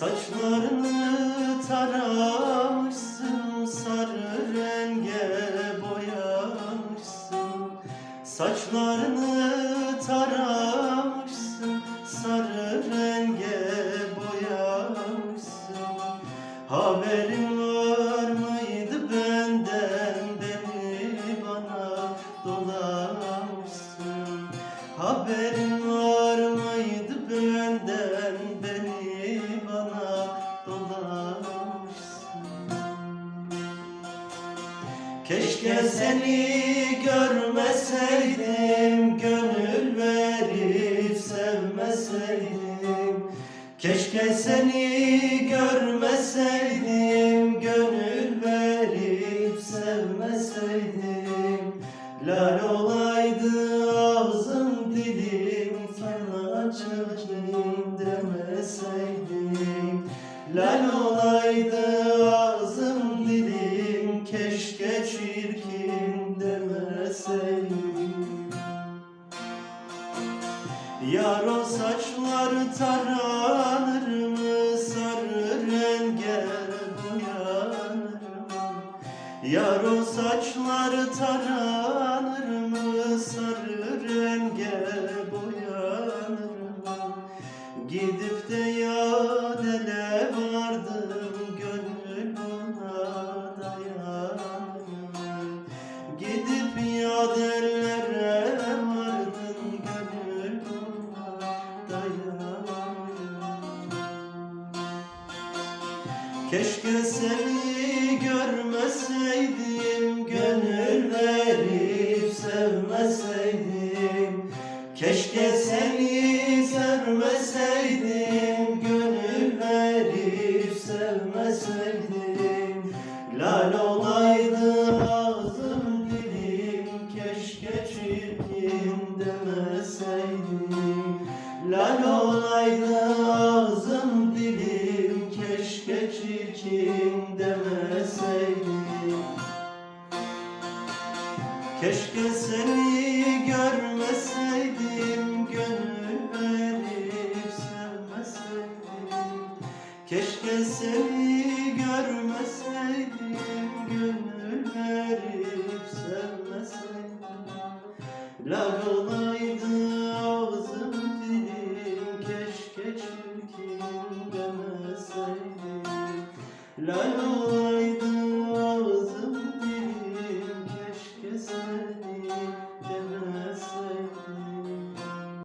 Saçlarını taramışsın sarı renge boyamışsın. Saçlarını taramışsın sarı renge boyamışsın. Haberin var mıydı benden beni bana dolamışsın? Haberin var Keşke seni görmeseydim Gönül verip sevmeseydim. Keşke seni görmeseydim Lal olaydı ağzım dilim Keşke çirkin demeseydim. Yar o saçları taranır mı Sarı renge boyanır mı Yar o saçları taranır mı Sarı renge Keşke seni görmeseydim Gönül verip sevmeseydim. Keşke seni sevmeseydim Gönül verip sevmeseydim Keşke seni görmeseydim Gönül verip sevmeseydim. Keşke seni görmeseydim Gönül verip sevmeseydim. Lal olaydı ağzım dilim Keşke çirkin demeseydim. Lal olaydı